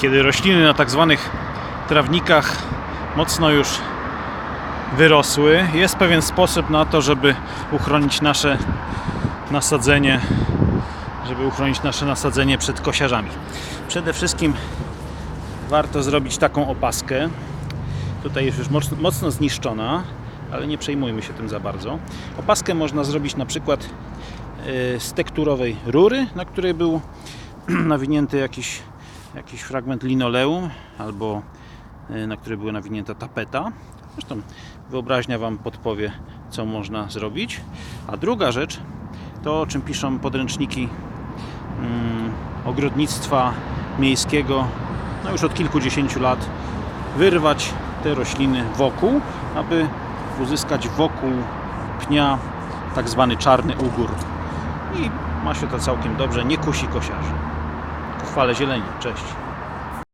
kiedy rośliny na tak zwanych trawnikach mocno już wyrosły, jest pewien sposób na to, żeby uchronić nasze nasadzenie, żeby uchronić nasze nasadzenie przed kosiarzami. Przede wszystkim warto zrobić taką opaskę. Tutaj jest już mocno, mocno zniszczona, ale nie przejmujmy się tym za bardzo. Opaskę można zrobić na przykład e, z tekturowej rury, na której był nawinięty jakiś, jakiś fragment linoleum albo e, na której była nawinięta tapeta. Zresztą wyobraźnia Wam podpowie, co można zrobić. A druga rzecz, to o czym piszą podręczniki mm, ogrodnictwa miejskiego, no już od kilkudziesięciu lat, wyrwać te rośliny wokół, aby uzyskać wokół pnia tak zwany czarny ugór. I ma się to całkiem dobrze, nie kusi kosiarzy. Chwale zieleni. Cześć.